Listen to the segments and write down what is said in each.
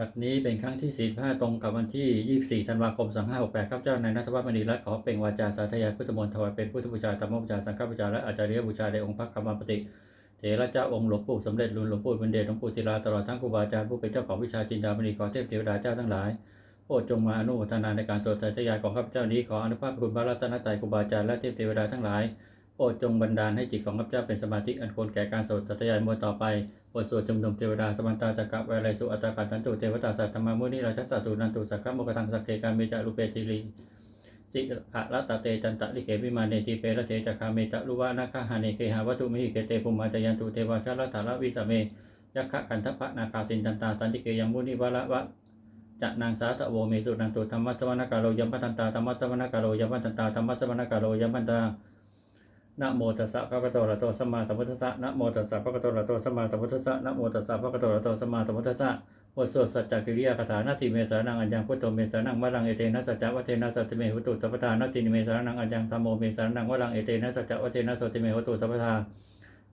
บัดนี้เป็นครั้งที่ 45 ตรงกับวันที่ 24 ธันวาคม 2568ข้าพเจ้านายนัทวัฒน์มณีรัตน์ขอเปล่งวาจาสาธยายพุทธมนต์ถวายเป็นพุทธบูชาธรรมบูชาสังฆบูชาและอาจารย์บูชาในองค์พระคัมภปฏิเถระเจ้าองค์หลวงปู่สมเด็จรุ่นหลวงปู่บุญเดชหลวงปู่ศิลาตลอดทั้งครูบาอาจารย์ผู้เป็นเจ้าของวิชาจินดามณีขอเทพเทวดาเจ้าทั้งหลายโปรดจงมาอนุโมทนาในการสวดสาธยายของข้าพเจ้านี้ขออนุภาพคุณพระรัตนตรัยครูบาอาจารย์และเทพเทวดาทั้งหลาย โปรดจงบันดาลให้จิตของข้าพเจ้าเป็นสมาธิอันควรแก่การสวดสัตยายมวลต่อไปบทสวดชุมนุมเทวดาสมันตาจักรวาลัยสุอัตตาการตันตุเทวตาสัตธรรมามุนิราชสัตตุนันตุสักขะโมกทังสักเกการเมจารุเปติลีสิขะละตะเตจันตะลิเกวิมาเนติเปรเตจักขาเมตะลุวานาคาหาเนเกหาวัตุมิหิเกเตปุมมาจยันตุเทวาชาลถาระวิสเมยักขะขันทพะนาคาสินตันตาสันติเกยังมุนิวะละวะจะนางสาตะโวเมสุนันตุธรรมะสวนาการโรยัมปันตาธรรมะสวนาการโรยัมปันตาธรรมะสวนากาโรยัมปันตา นะโมตัสสะภะคะวะโตระโตสัมมาสัมพุทธัสสะนะโมตัสสะภะคะวะโตระโตสัมมาสัมพุทธัสสะนะโมตัสสะภะคะวะโตระโตสัมมาสัมพุทธัสสะวสวดสัจจกิริยาคาถานาติเมสานังอัญญังพุทโธเมสานังวะรังเอเตนะสัจจวะเทนะสัตติเมหุตุสัพพทานาติเมสานังอัญญังธัมโมเมสานังวะรังเอเตนะสัจจวะเทนะสัตติเมหุตุสัพพทา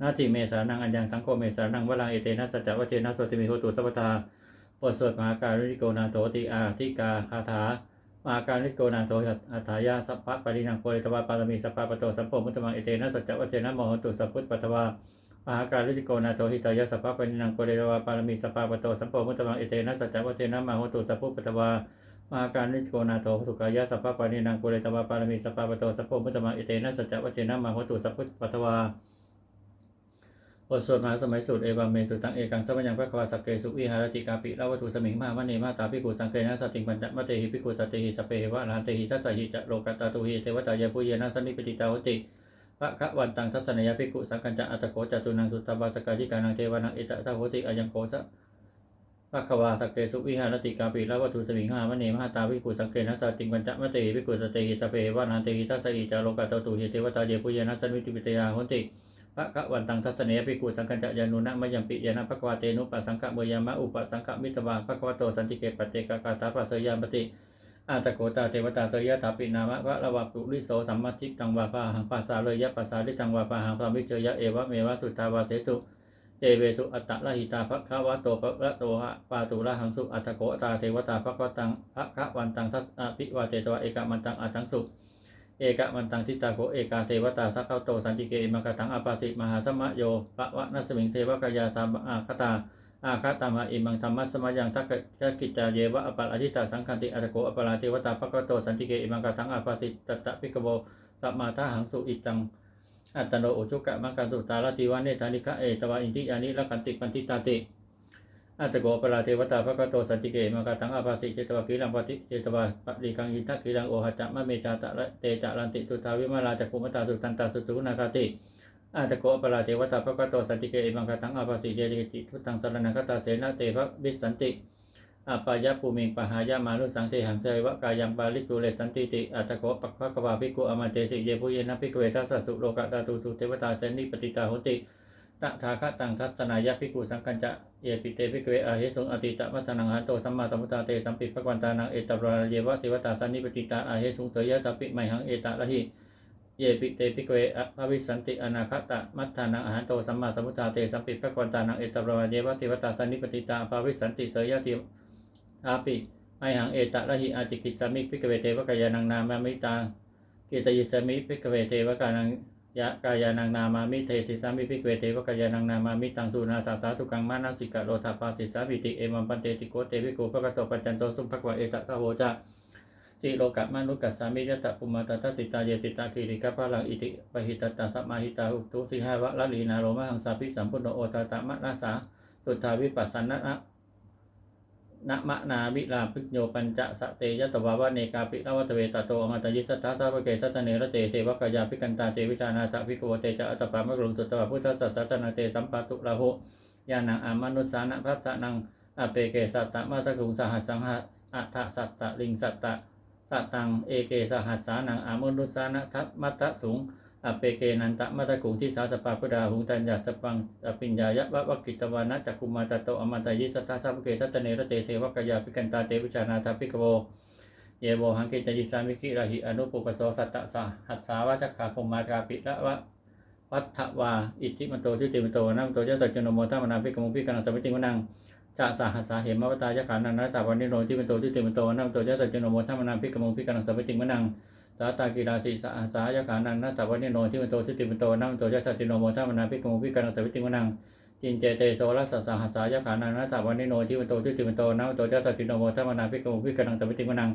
นาติเมสานังอัญญังสังโฆเมสานังวะรังเอเตนะสัจจวะเทนะสัตติเมหุตุสัพพทาบทสวดมหาการิโกนาโตติอาทิกาคาถา มาการิโกนาโตอัฏฐายาสัพพะปรินังโพลิตวาปารมีสัพพะปโตสัมโพมุตตมังเอเตนะสัจจวัจเจนะโมหตุสัพพุทธปัตวามาการิโกนาโตหิตายาสัพพะปรินังโพลิตวาปารมีสัพพะปโตสัมโพมุตตมังเอเตนะสัจจวัจเจนะโมหตุสัพพุทธปัตวามาการิโกนาโตสุกายาสัพพะปรินังโพลิตวาปารมีสัพพะปโตสัมโพมุตตมังเอเตนะสัจจวัจเจนะโมหตุสัพพุทธปัตวา บทสวดมหาสมัยสูตรเอวังเมสุตังเอกังสัมยังพระควาสักเกสุวิหารติกาปิลาวัตุสมิงมามณีมาตาพิกุสังเกนะสติงปัญจมะเตหิพิกุสตเตหิสเปหิวะอรหันเตหิสัจจหิจะโลกตาตุหิเทวตายาปุเยนะสันนิปติตาหติพระคะวันตังทัศนยพิกุสังกัญจะอัตโกจตุนังสุตตบาสกายิกานังเทวานังเอตตะโหติอายังโกสะพระควาสักเกสุวิหารติกาปิลาวัตุสมิงมามณีมาตาพิกุสังเกนะสติงปัญจมะเตหิพิกุสตเตหิสเปหิวะรหันเตหิสัจจหิจะโลกตาตุหิเทวตายาปุเยนะสันนิปติตาหติ พระคะวันตังทัศเนยภิกขุสังกัญจยานุนะมยังปิยานะภควาเตนุปัสสังฆเมยามะอุปสังฆมิตวาภควโตสันติเกปเจกกาตาปัสยามปติอาตโกตาเทวตาเสยตาปินามะพระละวะปุริโสสัมมาทิตังวาปาหังปัสสาเลยยะปัสสาลิตังวาปาหังพรามิเจยะเอวะเมวะตุตาวาเสสุเตเวสุอัตตะละหิตาภควะโตภะโตหะปาตุละหังสุอัตโกตาเทวตาภควตังภคะวันตังทัสอภิวาเตตวะเอกมันตังอัตังสุ เอกะมันตังทิตาโกเอกาเทวตาสักข้าโตสันติเกอิมกตังอาปาสิมหาสมะโยปะวะนัสมิงเทวกายาสามอาคตาอาคตามาอิมังธรรมัสมยังทักขกิจจาเยวะอปัลอธิตาสังคันติอัตโกอปลาเทวตาภควโตสันติเกอิมังกตังอาปาสิตตะพิกโบสัมมาทาหังสุอิตังอัตโนอุชุกะมังคันสุตาลติวาเนธานิคะเอตวาอินทิยานิละคันติปันติตาติ อัตโกปราเทวตาภะคะโตสันติเกมากตังอาภาสิเจตวะกีรังปฏิเจตวะปริคังอินทักกีรังโอหัจจะมะเมจาตะระเตจะรันติตุทาวิมาลาจักขุมตาสุตันตาสุตุนาคาติอัตโกปราเทวตาภะคะโตสันติเกมากตังอาภาสิเจติจิทุตังสารณคตาเสนะเตภะวิสันติอาปายะภูมิงปหายามานุสังเทหังเทวะกายังปาลิตุเลสันติติอัตโกปัคคะกวาภิกุอมาเจสิเยปุเยนะภิกขเวทัสสะสุโลกะตาตุสุเทวตาเจนิปติตาโหติ ตถาคตังทัศนายะภิกขุสังกัญจะเยปิเตภิกเวอาเหสุงอติตะมัตนังหันโตสัมมาสัมพุทธาเตสัมปิภควันตานังเอตบราเยวะเทวตาสันนิปติตาอาเหสุงเสยยะตปิไมหังเอตะละหิเยปิเตภิกเวอภวิสันติอนาคตะมัทานังหันโตสัมมาสัมพุทธาเตสัมปิภควันตานังเอตบราเยวะเทวตาสันนิปติตาภวิสันติเสยยะติอาปิไมหังเอตะละหิอาติกิสามิภิกขเวเทวกายานังนามามิตากิตยิสามิภิกขเวเทวกานัง ยะกายานังนามามิเทสิสามิภิกเวเทวกายานังนามามิตังสุนาสาสาทุกังมานาสิกะโลทาปาสิสามิติเอมัมปันเตติโกเตวิโกภะกะโตปัจจันโตสุภควะเอตะกะโหจะสิโลกะมานุกัสสามิยะตะปุมาตตะสิตาเยติตาคิริกะพะลังอิติปะหิตตะสัมมาหิตาหุตุสิหาวะละลีนาโรมะหังสาภิสัมพุทโนโอตตะมะนาสาสุทธาวิปัสสนะ นะมะนาวิลาภิกโยปัญจะสะเตยตวาวะเนกาปิลาวัตเวตโตอมตะยิสัทธาสาวะเกสัตเนระเตเทวกายาภิกันตาเจวิชานาจะภิกขวเตจะอัตปามะกรุงสุตตะพุทธสัสสะนาเตสัมปะตุลาหุยานังอามานุสานะพัสสนังอเปเกสัตตะมาตะกุงสหัสสังหะอัฏฐสัตตะลิงสัตตะสัตตังเอเกสหัสสานังอามานุสานะทัตมัตตะสุง อเปเกนันตะมัตะกุงที่สาสปาพุดาหุงตัญญาสปังอปิญญายะวะวะกิตวานะจักคุมาตะโตอมันตายิสัทธาสัพเพเกสัตตเนรเตเทวกายาภิกันตาเตวิชานาทาภิกโวเยโวหังเกจยิสามิกิราหิอนุปุปโสสัตตะสหัสสาวะจักขาคมมาจาปิละวะวัฏวาอิจิมโตทิติมโตนะมโตยะสัจจโนโมทัมนาภิกขมุภิกขณสมิติมนังจะสหัสสาเหมวตายะขานันนัตตาวันนิโนที่เป็นโตที่ติเป็นโตนัมโตจะสัจจโนโมทัมนาพิกมงพิกนังสัพพิงมนัง ตาตากีฬาสีสหัสายขานันนัตตาวันนิโนที่เป็นโตที่ติเป็นโตนัมโตจะสัจจโนโมทัมนาพิกมงพิกนังสัพพิงมนังจินเจเตโสรัสสหัสสายขานันนัตตาวันนิโนที่เป็นโตที่ติเป็นโตนัมโตจะสัจจโนโมทัมนาพิกมงพิกนังสัพพิงมนัง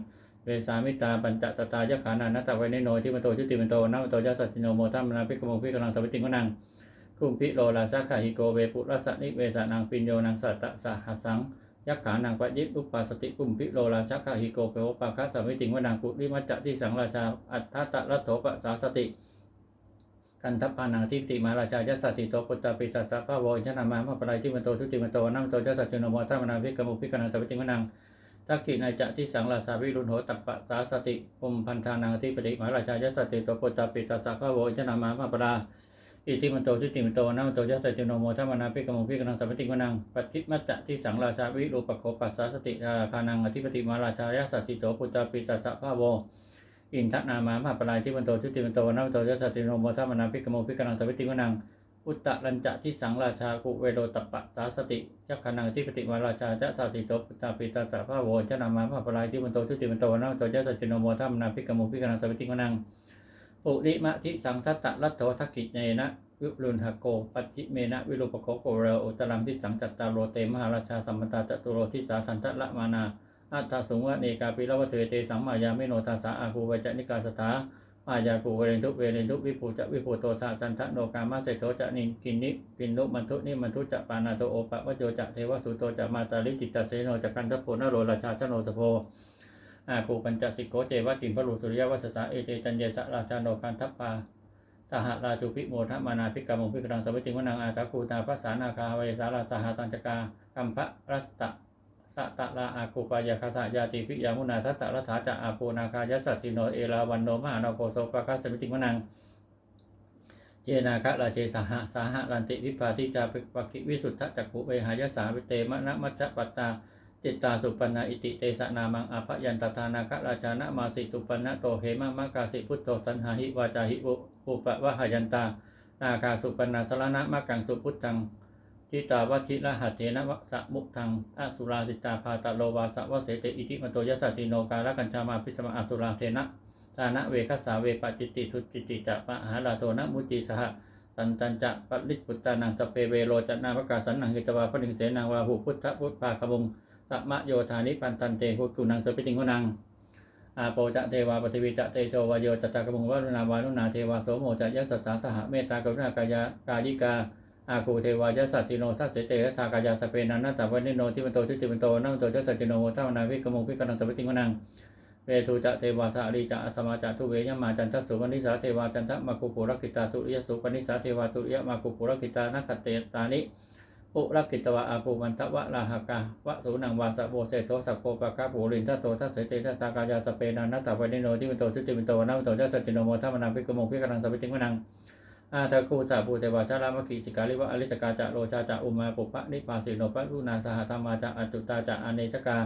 เวสามิตาปัญจตตายขานันนัตตาวันนิโนที่เป็นโตที่ติเป็นโตนัมโตจะสัจจโนโมทัมนาพิกมงพิกนังสัพพิงมนังคุมพิโลลาสาขาหิโกเวปุรัสสนิเวสานังปิญโยนังสัตตะสหัสัง ยักขานังปะยิตุปปัสติคุมพิโลลาสาขาหิโกเปโอปาคัสสมิติงวนังปุริมัจจะที่สังราชาอัฏฐตะรัตโถปะสาสติกันทัพพานังทิติมาราชายัสสติโตปุตตาปิสัสสะพะโวอิชนามามาปรายที่มันโตทุติมันโตนัมโตจัสสจุนโมทัมนาวิกมุพิกนังสัพพิงวนังทักกินายจะที่สังราชาวิรุณโหตัปปะสาสติคุมพันธานังทิปติมาราชายัสสติโตปุตตาปิสัสสะพะโวอิชนามามาปรา อิติมันโตทิติมันโตนะมันโตยัสสจิโนโมทัมนาภิกขโมภิกนังสัมปติมนังปัจจิมัจจะที่สังราชาวิรูปโคปัสสาสติราคานังอธิปติมาราชายัสสิโตปุตตาปิสัสสะภาโวอินทนามามาปลายที่มันโตทิติมันโตนะมันโตยัสสจิโนโมทัมนาภิกขโมภิกนังสัมปติมนังอุตตะรัญจะที่สังราชากุเวโรตปะสาสติยักขานังอธิปติมาราชายัสสะสิโตปุตาปิสัสสะภาโวชนามามาปลายที่มันโตทิติมันโตนะมันโตยัสสะจิโนโมทัมนาภิกขโมภิกนังสัมปติมนัง ปุริมะทิสังทัตตะรัตโถทักกิจเนนะวิรุณหโกปัจิเมนะวิรูปโกโกเรโอตรัมทิสังจัตตาโรเตมหาราชาสัมปตาจตุโรทิสาทันตะละมานาอัตตาสุงวะเนกาปิละวะเทเตสัมมายาเมโนทาสาอาคูวจนิกาสถามายากูเวเรนทุเวเรนทุวิภูจะวิภูโตสาจันทะโนกามาเสโตจะนินกินนิกินนุมันทุนิมันทุจะปานาโตโอปะวโจจะเทวสุโตจะมาตาลิจิตตเสโนจะกันทโพนโรราชาชโนสโพ อาคูปัญจสิโกเจวะติมพระลุสุริยวัสสะเอเจจันเยสะราชาโนคันทัปปาตหะราชุพิโมทมานาภิกรรมงภิกรังสัพพิติวนังอาตาคูตาภาษานาคาเวสาราสหตัญจกากัมภะรัตตะสะตะลาอาคูปายาคาสะยาติพิยามุนาทัตตะรัฐาจะอาโคนาคายัสสสิโนเอราวันโนมหานโกโสปะคัสสมิติวนังเยนาคะราเชสหะสาหะรันติวิปาติจาปิปกิวิสุทธจักขุเวหายสาวิเตมะนะมัจจปัตตา จิตตาสุปันนาอิติเตสะนามังอภยันตทานาคราชานะมาสิตุปันนะโตเหมะมะกาสิพุทโธสันหาหิวาจาหิปุปะวะหายันตา นาคาสุปันนาสรณะมะกังสุพุทธังทิตาวัชิระหัตเถนะวะสะมุทังอสุราสิตาภาตะโลวาสะวะเสเตอิทิมโตยัสสะสิโนกาลกัญชามาพิสมะอสุราเทนะสานะเวคัสสาเวปจิติสุจิติจะปะหาลาโทนะมุจิสหะตันตันจะปลิปุตตานังสเปเวโรจันนาภกาสันนังหิตวาพนิงเสนังวาหูพุทธพุทธาคบง สัมมโยธานิปันตันเตหุกุนังสุปิติงวนังอาโปจะเทวาปฏิวิจะเตโชวโยจตากมุงวารุณาวารุณาเทวาโสโมจะยัสสสาสหเมตตากรุณากายากายิกาอาคูเทวายัสสิโนทัสเสเตทากายาสเปนันนาตาวันนิโนทิมันโตทิติมันโตนัมโตจัสสิโนโมทาวนาวิกมุงพิกนังสปิติงวนังเวทูจะเทวาสารีจะอสมาจะทุเวยมาจันทสุวนิสาเทวาจันทมาคุปุรกิตาสุริยสุปนิสาเทวาสุริยมาคุปุรกิตานัคเตตานิ ปุรกิตวะอาภูมันทวะลาหกาวะสูนังวาสะโบเสโตสัโกปะกาปูรินทโตทัสเสเตทัสสากายาสเปนันนัตตาวันนิโนทิมิโตทุติมิโตนัมโตจัสสจิโนโมทัมนังพิกโมพิกนังสัพพิติงวนังอาทาคูสาภูเทวาชาลามกิสิกาลิวะอริจกาจะโลชาจะอุมาปุปะนิปาสิโนปะรุนาสหธรรมาจะอจุตาจะอเนจกา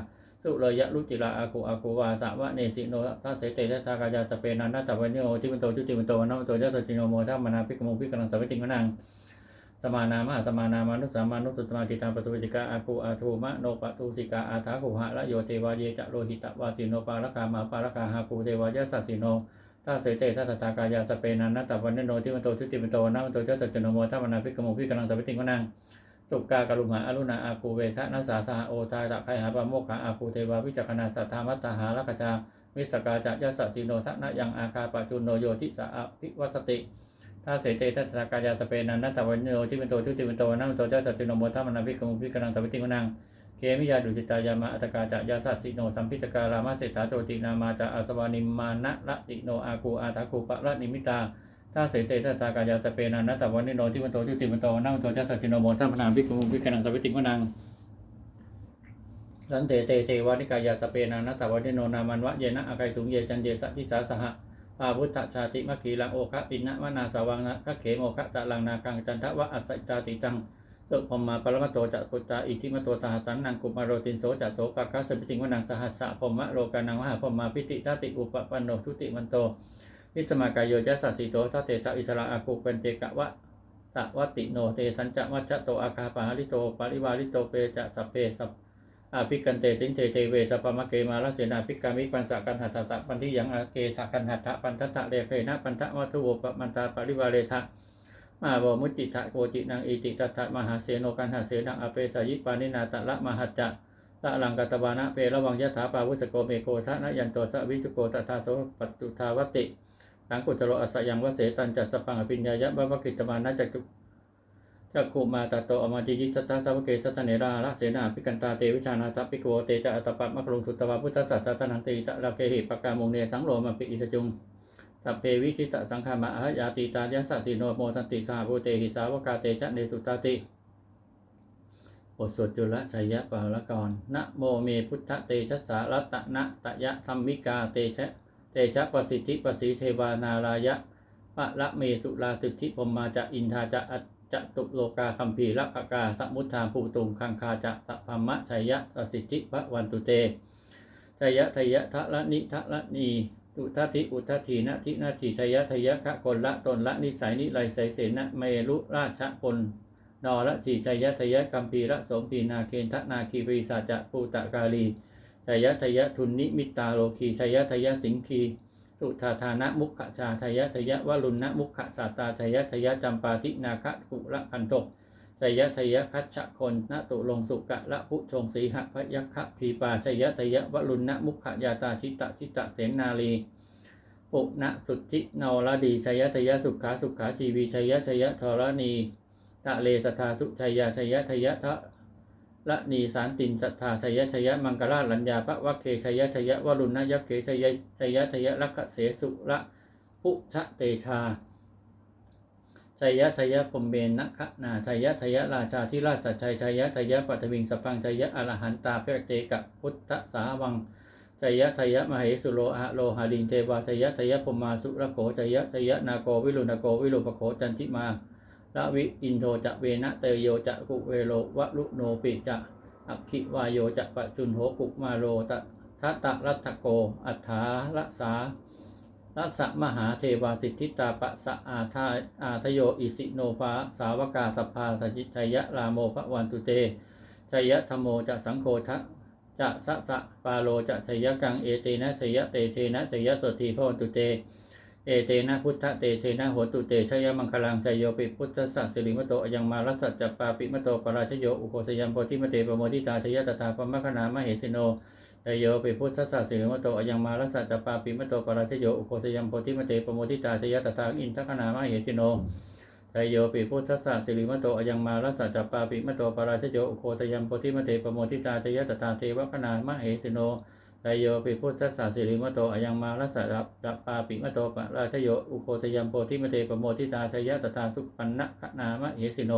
สุเลยะลุจิลาอาคูอาคูวาสะวะเนสิโนทัสเสเตทัสสากายาสเปนันนัตตาวันนิโนทิมิโตทุติมิโตนัมโตจัสสจิโนโมทัมนังพิกโมพิกนังสัพพิติงวนัง สมานามาสมานามานุสามานุสุตมากิตาปสุวิจิกาอาคูอาทูมะโนปะตุสิกาอาทาคุหะละโยเทวาเยจะโลหิตะวาสิโนปาลกามาปาลกาหาคูเทวายะสัสสิโนตาเสเตทัสตากายาสเปนันนัตตวันเนโนทิมันโตทุติมันโตนามันโตเจ้าสัจโนโมทัมนาภิกขโมภิกนังสัพพิติงวนังสุกากรุมหาอรุณาอาคูเวทะนัสสาสหโอทายตะไคหาปะโมกขาอาคูเทวาวิจักนาสัทธามัตตาหาลักจาวิสกาจะยะสัสสิโนทะนะยังอาคาปะจุนโนโยทิสาอภิวัสติ ถ้าเสเตทัสกายาสเปนันนัตตวันโนที่เป็นโตทุติเป็นโตนัมโตเจ้าสัจโนโมทัมนาภิกขโมภิกนังสัพพิติงวนังเคมิยาดุจิตายามาอัตกาจะยาสัสสิโนสัมพิจการามาเศรษฐาโจตินามาจะอาสวานิมานะละติโนอาคูอาตาคูปะละนิมิตาถ้าเสเตทัสกายาสเปนันนัตตวันโนที่เป็นโตทุติเป็นโตนัมโตเจ้าสัจโนโมทัมนาภิกขโมภิกนังสัพพิติงวนังรันเตเตเทวานิกายาสเปนานัตถวันโนนามันวะเยนะอาไกสุงเยจันเยสะทิสาสหะ ปาพุทธชาติมะขีลังโอคะปินะวนาสาวังนะคะเขโมคะตะลังนาคังจันทวะอัสสิตาติตังสุพมมาปรมตโตจักุตาอิทิมโตสหัสสันนังกุมารโรตินโสจัโสปะคะสปิติงวนังสหัสสะพมะโลกานังวะหาพมมาพิติทาติอุปปันโนทุติมันโตวิสมากายโยจัสสะสิโตทัตเตจะอิสระอาคุเป็นเจกะวะสวัตติโนเตสัญจมัจโตอาคาปาริโตปริวาริโตเปจะสัพเพสัพ อาภิกันเตสินเตเตเวสัพพมะเกมาลเสนาภิกามิปันสะกันหัตถะปันทิยังอาเกสะกันหัตถะปันทัตถะเรเคนะปันทะวัตุโวปมันตาปริวาเรทะมาบมุจิตะโกจินังอิติตตถะมหาเสโนกันหาเสนังอเปสายิปานินาตะละมหัจจะสะลังกัตวานะเประวังยะถาปาวุสโกเมโกทะนะยันโตสะวิจุโกตถาโสปัตุทาวติสังกุตโรอสยังวเสตันจัสสปังอภิญญายะบะวกิตมานะจักจุ จักขุมาตโตอมาจิจิสัทธาสาวเกสัตเนราละเสนาภิกันตาเตวิชานาสัพพิโกเตจะอัตปัตมะคลุงสุตตวาพุทธสัสสะตนังตีตะระเกหิปกามงเนสังโรมปิอิสจุงสัพเพวิชิตะสังฆามะอะยาติตายัสสะสีโนโมทันติสาภูเตหิสาวกาเตชะเนสุตาติบทสวดจุลชัยยะปาลกรนะโมเมพุทธเตชะสารัตนะตะยะธรรมิกาเตชะเตชะประสิทธิประสีเทวานารายะปะละเมสุลาติธิพมมาจะอินทาจะอัจ จะตุโลกาคัมภีรักกาสมุทธาภูตุงคังคาจะสัพพมะชัยยะประสิทธิพระวันตุเตชัยยะทยยะทะละนิทะละนีตุทัติอุทัทีนะทินาทีชัยยะทยยะคะคนละตนละนิสัยนิไลไสเสนะเมรุราชพลนอละทีชัยยะทยยะกัมพีระสมพีนาเคนทนาคีปริสาจะปูตะกาลีชัยยะทัยยะทุนนิมิตาโลคีชัยยะทัยยะสิงคี สุธาธานะมุขชาชยทยวรุณนะมุขสาตาชยทยจำปาทินาคะกุระพันตกชยทยคัชชคนนตุลงสุกะละพุชงสีหพยัคคะทีปาชยทยวรุณนะมุขยาตาชิตะชิตะเสนาลีปุณสุทธินวรดีชยทยสุขาสุขาชีวีชยชยธรณีตะเลสทาสุชยชยทยทะ ละนีสารตินสัทธาชยชยมังกราลัญญาพระวัคเคชยชยวรุณยักเขชยชยชยลักเสสุระพุชะเตชาชยชยพรมเมนนะคะนาชยชยราชาธิราชสัจชัยชยชยปัทวิงสพังชยอรหันตาเพเตกะพุทธสาวังชยชยมเหสุโลอะโลหาลินเทวาชยชยพรหมาสุระโขชยชยนาโกวิรุณโกวิรุปโขจันทิมา ละวิอินโทจะเวนะเตโยจะกุเวโลวะลุโนปิจะอักขิวายโยจะปะจุนโหกุมาโรตะทัตตะรัตโก อัฏฐารัสารัสมหาเทวาสิทธิตาปะสะอาทาอาทโยอิสิโนภาสาวกาสภาสจิชัยะรามโมภวันตุเตชัยะธโมจะสังโฆทะจะสะสะปาโลจะชัยะกังเอเตนะชัยะเตเชนะชัยะสทีพระวันตุเต เอเตนะพุทธเตเชนะโหตุเตชยมังคลังใจโยปิพุทธสัสสิริมโตยังมารัสสัจปาปิมโตปราชโยอุโคสยัมโพธิมเตปโมทิตาชยตถาปมะคณามเหสิโนใจโยปิพุทธสัสสิริมโตยังมารัสสัจปาปิมโตปราชโยอุโคสยัมโพธิมเตปโมทิตาชยตถาอินทคณามเหสิโนใจโยปิพุทธสัสสิริมโตยังมารัสสัจปาปิมโตปราชโยอุโคสยัมโพธิมเตปโมทิตาชยตถาเทวคณามเหสิโน ไตโยปิพุทธสสาสิริมโตอยังมารัสสะรับปาปิมโตปะราชโยอุโคสยัมโพธิมเตปโมทิตาชยตถาสุปันนะนามะเหสิโน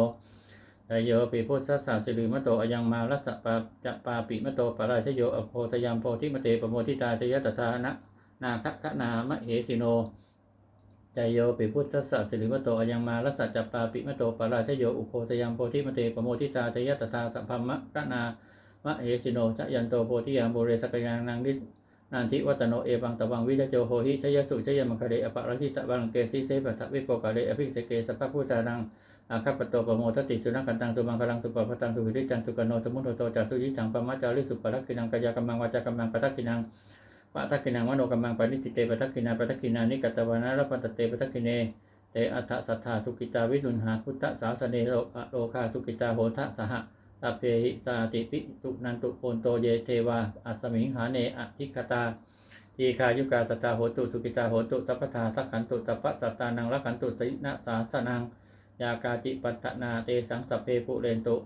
ไตโยปิพุทธสสาสิริมโตอยังมารัสสะปาจะปาปิมโตปะราชโยอุโคสยัมโพธิมเตปโมทิตาชยตถานะนาคขนามะเหสิโนใจโยปิพุทธสสะสิริมโตอยังมารัสสะจะปาปิมโตปะราชโยอุโคสยัมโพธิมเตปโมทิตาชยตถาสัพพมะขนา มะเอสิโนชยันโตโพธิยามโบเรสกยังนังนินันทิวัตโนเอวังตะวังวิจโจโหหิชยสุชยมังคเรอปะรักิตะบังเกสิเสปะทะวิโปกะเรอภิเสเกสัพพะพุทธานังอาคัปโตปโมทติสุนักันตังสุมังคลังสุปปะตังสุวิริจันตุกโนสมุทโตจัสุยิจังปมัจจาริสุปะทักกินังกายกัมมังวาจากัมมังปะทักกินังปะทักกินังวโนกัมมังปณิติเตปะทักกินาปะทักกินานิกัตวานารปันตเตปะทักกิเนเตอัฏฐสัทธาทุกิตาวิรุณหาพุทธสาสเนโลโลคาทุกิตาโหทะสห ตเพหิสาติปิตุนันตุโปนโตเยเทวาอัสมิงหาเนอธิคตาทีคายุกาสตาโหตุสุกิตาโหตุสัพพทาทักขันตุสัพพสัตตานังละขันตุสินะสาสนังยากาจิปัตตนาเตสังสพเพปุเรนตุ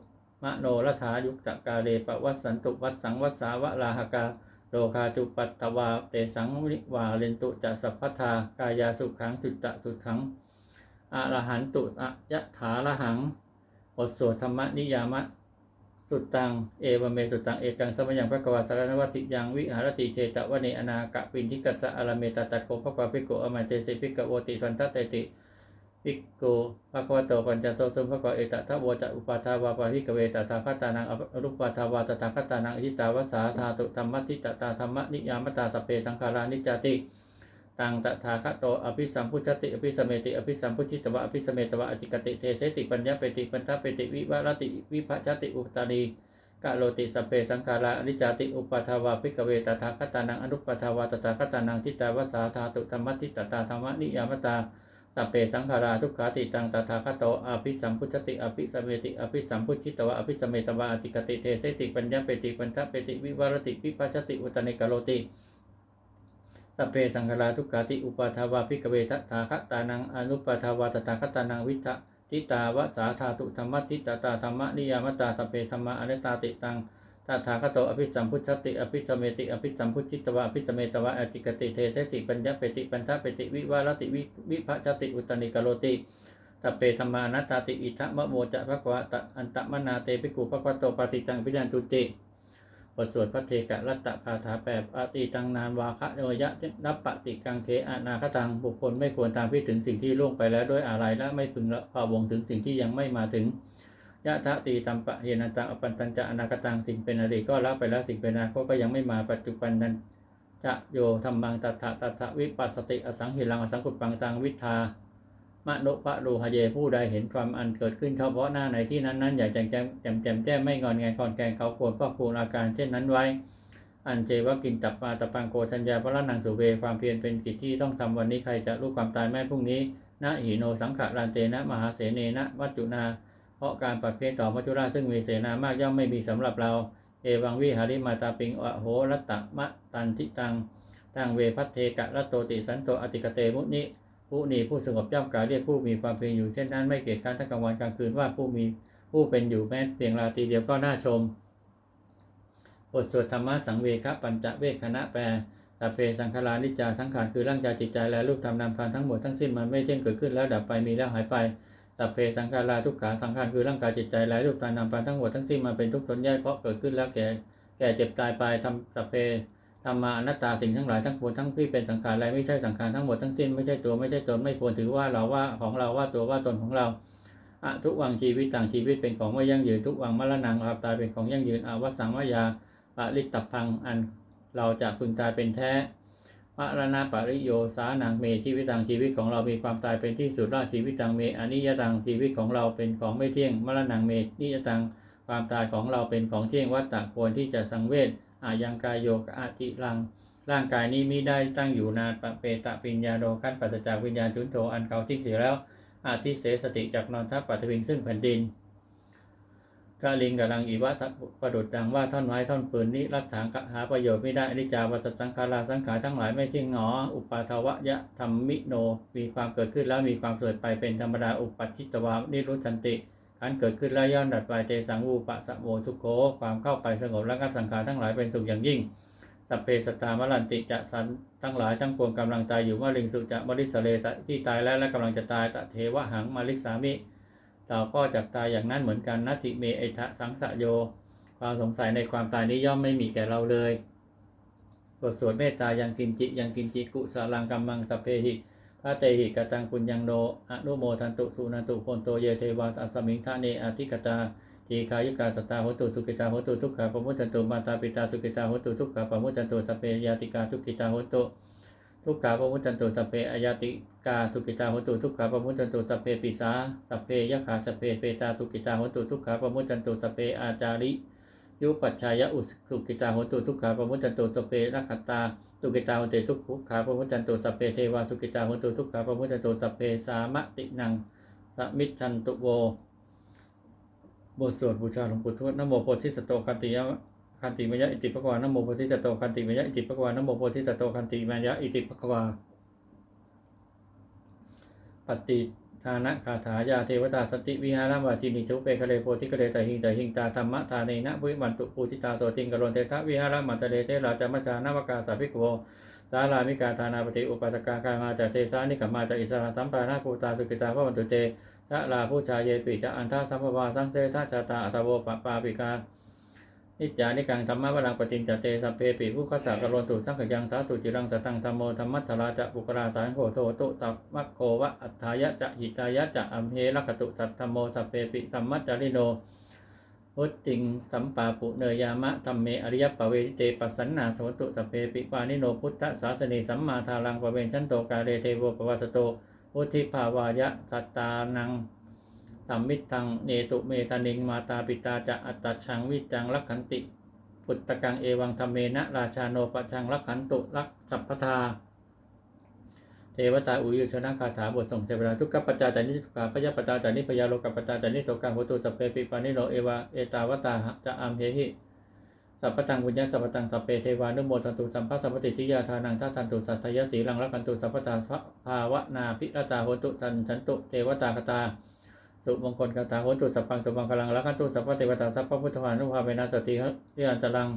มะโนรัฐายุกตกาเลปวัสสันตุวัสสังวัสสาวะลาหกาโลคาจุปัตตวาเตสังวิวาเรนตุจะสัพพทากายาสุขังสุตตะสุขังอะระหันตุอะยะถาละหังบทสวดธรรมนิยามะ สุดตัง เอวเมสุดตัง เอกังสมัยังพระกวาสารนวัติยังวิหารติเจตวเนอนากะปินทิกัสสะอารเมตตัดโกพระกวาภิกขุอมาเจสิภิกขโวติพันทเตติภิกขุภะคะวะโตปัญจโสสุภะกวาเอตทะโวจะอุปาทาวาปาหิกเวตถาคตานังอรุปาทาวาตถาคตานังอิตาวสาธาตุธรรมติตตาธรรมนิยามตาสเพสังขารานิจจติ ตังตถาคตโตอภิสัมพุทธติอภิสเมติอภิสัมพุทธิตวะอภิสเมตวะอจิกติเทเสติปัญญาเปติปัญทเปติวิวรติวิภัชติอุปตานีกะโลติสพเพสังขาราอนิจจติอุปทาวาภิกเวตถาคตานังอนุปทาวาตถาคตานังทิตาวสาธาตุธรรมทิตตาธรรมนิยามตาสัพเพสังขาราทุกขาติตังตถาคตโตอภิสัมพุทธติอภิสเมติอภิสัมพุทธิตวะอภิสเมตวะอจิกติเทเสติปัญญาเปติปัญทเปติวิวรติวิภัชติอุตตนิกะโลติ สเพสังฆราทุกขาติอุปาทาวาพิกเวทถาคตานังอนุปาทาวาตถาคตานังวิทะทิตาวสาธาตุธรรมทิตตาธรรมนิยามตาสเพธรรมะอนัตตาติตังตถาคตโตอภิสัมพุทธติอภิสมเมติอภิสัมพุทธิตวะอภิสมเมตวะอจิกติเทเสติปัญญาเปติปัญทเปติวิวารติวิวิภชติอุตตนิกโลติสัพเพธรรมานัตตาติอิทะมะโมจะภะควะตะอันตมนาเตปิกุภะควะโตปาติจังพิจันตุติ บทสวดพระเทกะรัตตะคาถาแปดอติตังนานวาคะโยยะนับปฏิกังเคอานาคตังบุคคลไม่ควรตามพิถึงสิ่งที่ล่วงไปแล้วด้วยอะไรและไม่พึงละพะวงถึงสิ่งที่ยังไม่มาถึงยะทะตีตัมปะเฮนันตังอปันตัญจะอนาคตังสิ่งเป็นอดีตก็ละไปแล้วสิ่งเป็นอนาคตก็ยังไม่มาปัจจุบันนั้นจะโยธรรมังตัทธะตัทธะวิปัสสติอสังหิรังอสังกุปังตังวิทา มโนพระโลหะเยผู้ใดเห็นความอันเกิดขึ้นเฉพาะหน้าในที่นั้นนั้นอย่าแจมแจมแจมแจมแจ้ไม่งอนแงคอนแกงเขาควรพระภูมิอาการเช่นนั้นไว้ อันเจวกินตับปาตะปังโกชัญญาพระนังสุเวความเพียรเป็นกิจที่ต้องทำวันนี้ใครจะรู้ความตายแม่พรุ่งนี้นะหิโนสังขารานเตนะมหาเสเนนะวัจจุนาเพราะการปัดเพียนต่อมัจจุราชซึ่งมีเสนามากย่อมไม่มีสำหรับเรา เอวังวิหาริมาตาปิงอโหรัตตมะตันทิตังตังเวพัทเทกะรัตโตติสันโตอติกเตมุนิ ผู้นี้ผู้สงบย่อมกล่าวเรียกผู้มีความเพียรอยู่เช่นนั้นไม่เกียจการทั้งกลางวันกลางคืนว่าผู้มีผู้เป็นอยู่แม้เพียงราตรีเดียวก็น่าชม บทสวดธรรมะสังเวคปัญจเวคคณะแปลตาเพสังขารานิจาทั้งขาดคือร่างกายจิตใจและรูปธรรมนามพานทั้งหมดทั้งสิ้นมันไม่เที่ยงเกิดขึ้นแล้วดับไปมีแล้วหายไปตาเพสังขาราทุกขาสังขารคือร่างกายจิตใจและรูปธรรมนามพานทั้งหมดทั้งสิ้นมันเป็นทุกข์ทนยากเพราะเกิดขึ้นแล้วแก่แก่เจ็บตายไปทำสัพเพ ธรรมาอนัตตาสิ่งทั้งหลายทั้งปวงทั้งที่เป็นสังขารและไรไม่ใช่สังขารทั้งหมดทั้งสิ้นไม่ใช่ตัวไม่ใช่ตนไม่ควรถือว่าเราว่าของเราว่าตัวว่าตนของเราอะทุกวังชีวิตต่างชีวิตเป็นของไม่ยั่งยืนทุกวังมรณังอาตายเป็นของยั่งยืนอาวัสังวายาปริตตพังอันเราจะพึงตายเป็นแท้มรณะปริโยสานังเมชีวิตต่างชีวิตของเรามีความตายเป็นที่สุดราชีวิตต่างเมอนิยตังชีวิตของเราเป็นของไม่เที่ยงมรณังเมนิยตังความตายของเราเป็นของเที่ยงวัตตะควรที่จะสังเวช อายังกายโยกอาติรัง ร่างกายนี้มิได้ตั้งอยู่นานปะเปตะปิญญาโดขั้นปัสจากวิญญาณชุนโธอันเขาทิ้งเสียแล้ว อาทิเสสติจากนอนทับปัตวิงซึ่งแผ่นดินกาลิงกับลังอีวะประดุดดังว่าท่อนไม้ท่อนปืนนี้รักฐานหาประโยชน์ไม่ได้อนิจจาวัสสังขาราสังขารทั้งหลายไม่จริงหนอ อุปาทวะยะธรรมมิโน มีความเกิดขึ้นแล้วมีความเกิดไปเป็นธรรมดาอุปัชิตวานิรุชันติ การเกิดขึ้นแล้วย่อนดัดไปเตสังวูปะสะโมทุกโคความเข้าไปสงบระงับสังขารทั้งหลายเป็นสุขอย่างยิ่งสัพเพสตามลันติจะสันทั้งหลายทั้งปวงกำลังตายอยู่มะลิงสุจะมริสเลตที่ตายแล้วและกำลังจะตายตะเทวะหังมาริสามิเราก็จับตายอย่างนั้นเหมือนกันนัตติเมเอทะสังสะโย ความสงสัยในความตายนี้ย่อมไม่มีแก่เราเลยบทสวดเมตตายังกินจิยังกินจิกุสาลังกัมมังตะเพหิ พระเตหิกตังปุญญังโนอนุโมทันตุสุนันตุโพนโตเยเทวาตัสมิงทะเนอธิกตาทีคายุกาสตาหตุสุกิตาหตุทุกขาปมุตตันตุมาตาปิตาสุกิตาหตุทุกขาปมุตตันตุสเปยาติกาทุกิตาหตุทุกขาปมุตตันตุสเปอยาติกาทุกิตาหตุทุกขาปมุตตันตุสเปปิสาสเปยะขาสเปเปตาทุกิตาหตุทุกขาปมุตตันตุสเปอาจาริ ยุปัจชายะอุสุกิตาโหตุทุกขาปมุตตันตุสเปรักขตาสุกิตาโหตุทุกขขาปมุตตันตุสเปเทวาสุกิตาโหตุทุกขาปมุตตันตุสเปสามะตินังสมิจฉันตุโวบทสวดบูชาหลวงปู่ทวดนโมโพธิสัตโตคันติยะคันติมยะอิติปะกวานโมโพธิสัตโตคันติมยะอิติปะกวานโมโพธิสัตโตคันติมยะอิติปะกวาปฏิ ทานะคาถายาเทวตาสติวิหารวาจินิทุเปคเลโพธิกเลตหิงตหิงตาธรรมะทาเนนะวิมันตุปูทิตาโสติงกรณเททะวิหารมัตเตเรเทราจามัจจานวกาสาภิกโวสารามิกาธานาปฏิอุปาตกากามาจากเทสานิกามาจากอิสระสัมปานาภูตาสุกิตาพระวันตุเตทะลาผู้ชายเยปิจะอันทาสัมภวาสังเสทะชาตาอัตโวปปาปิกา นิจจานิกังธรรมะวรังปจินจเตสัพเพปิผู้ขัสสะกรณตุสังขยังสาตุจิรังสตังธรรมโมธรรมัทธราจะปุกราสายโหโตตุตัมะโกวะอัฏฐายะจะหิตายะจะอัมเหรกตุสัตธรรมโมสัพเพปิสัมมัจจาริโนพุทธิงสัมปาปุเนยามะธรรมเมอริยปเวทิเตปัสสันนาสวตตุสัพเพปิปานิโนพุทธศาสนีสัมมาทารังปะเวนชันโตกาเรเทโวปวัสโตพุทิภาวายะสัตตานัง สัมมิตตังเนตุเมตานิงมาตาปิตาจะอัตตชังวิจังลักขันติพุทธกังเอวังธรรมเมนะราชาโนปะชังลักขันตุลักสัพพทาเทวตาอุยชนะคาถาบทส่งเทวดาทุกขปัจจาจานิทุกขาพยาปัจจาจานิพยาโลกปัจจาจานิโสกังโหตุสัพเพปิปานิโนเอวาเอตาวตาจะอัมเหหิสัพพตังบุญญาสัพพตังสัพเพเทวานุโมทันตุสัมภัสสัพพติทิยาทานังทัตันตุสัตยสีลังรักขันตุสัพพตาภาวนาพิรตาโหตุสันฉันตุเทวตาคตา สุมงคลคาถาโหตุสัพพังสุบังกลังรักขันตุสัพพเทวตาสัพพพุทธานุภาเวนัสตินิรันตรัง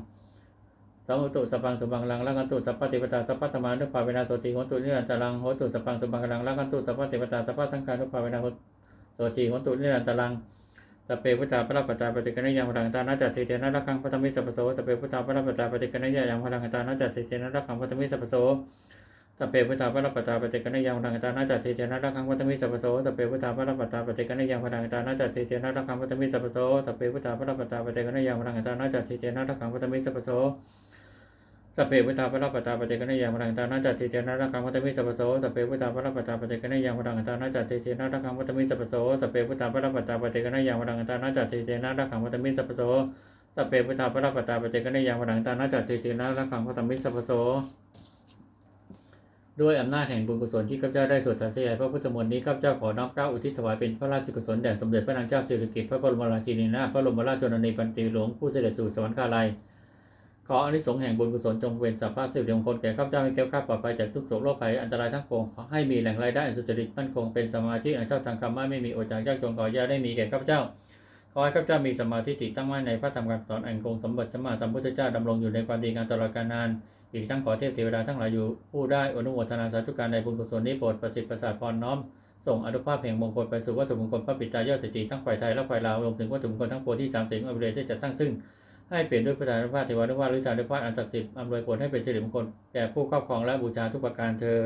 สังโหตุสัพพังสุบังคลังลักันตุสัพพะเทวตาสัพพะธรรมานุภาเวนะโสติโหตุนิรันตรังโหตุสัพพังสุบังคลังลักันตุสัพพะเทวตาสัพพะสังฆานุภาเวนะโหโสติโหตุนิรันตรังสเพพุทธาพระปัจจาปฏิกันยังพลังตานาจัตติเทนะรักขังพัทมิสัพโสสเพพุทธาพระปัจจาปฏิกันยังพลังตานาจัตติเทนะรักขังพัทมิสัพโส สัพเพพุทธาพระปัจจาปฏิกันยังพลังตานาจัตติเทนะรักขังพัทมิสัพโสสัพเพพุทธาพระปัจจาปฏิกันยังพลังตานาจัตติเทนะรักขังพัทมิสัพโสสัพเพพุทธาพระปัจจาปฏิกันยังพลังตานาจัตติเทนะรักขังพัทมิสัพโสสัพเพพุทธาพระปัตตาปฏิกันยังพลังตานาจัตติเทนะระคังวัตมิสัพโสสัพเพพุทธาพระปัตตาปฏิกันยังพลังตานาจัตติเทนะระคังวัตมิสัพโสสัพเพพุทธาพระปัตตาปฏิกันยังพลังตานาจัตติเทนะระคังวัตมิสัพโสสัพเพพุทธาพระปัตตาปฏิกันยังพลังตานาจัตติเทนะระคังวัตมิสัพโส ด้วยอำนาจแห่งบุญกุศลที่ข้าพเจ้าได้สวดสาธยายพระพุทธมนต์นี้ข้าพเจ้าขอน้อมเกล้าอุทิศถวายเป็นพระราชกุศลแด่สมเด็จพระนางเจ้าสิริกิติ์พระบรมราชินีนาถพระบรมราชชนนีพันปีหลวงผู้เสด็จสู่สวรรคาลัยขออนิสงส์แห่งบุญกุศลจงเป็นสัพพะสิริมงคลแก่ข้าพเจ้าให้แก้วข้าปลอดภัยจากทุกโศกโรคภัยอันตรายทั้งปวงขอให้มีแหล่งรายได้สุจริตมั่นคงเป็นสมาธิอันชอบทางธรรมะไม่มีโอจากยากจนขออย่าได้มีแก่ข้าพเจ้าขอให้ข้าพเจ้ามีสมาธิติตั้งมั่นในพระธรรมคำสอนอันคงสมบัติสมมาสัมพุทธเจ้าดำรงอยู่ในความดีงามตลอดกาลนาน อีกทั้งขอเทพเทวดาทั้งหลายอยู่ผู้ได้อนุโมทนาสาธุการในบุญกุศลนี้โปรดประสิทธิ์ประสาทพรน้อมส่งอนุภาพแห่งมงคลไปสู่วัตถุมงคลพระปิตายอดสติทั้งฝ่ายไทยและฝ่ายลาวรวมถึงวัตถุมงคลทั้งปวงที่สามสิ่งอภิเรศได้จัดสร้างซึ่งให้เปลี่ยนด้วยพระธานุภาพเทวานุภาพหรือธานุภาพอันศักดิ์สิทธิ์อำนวยผลให้เป็นสิริมงคลแก่ผู้ครอบครองและบูชาทุกประการเธอ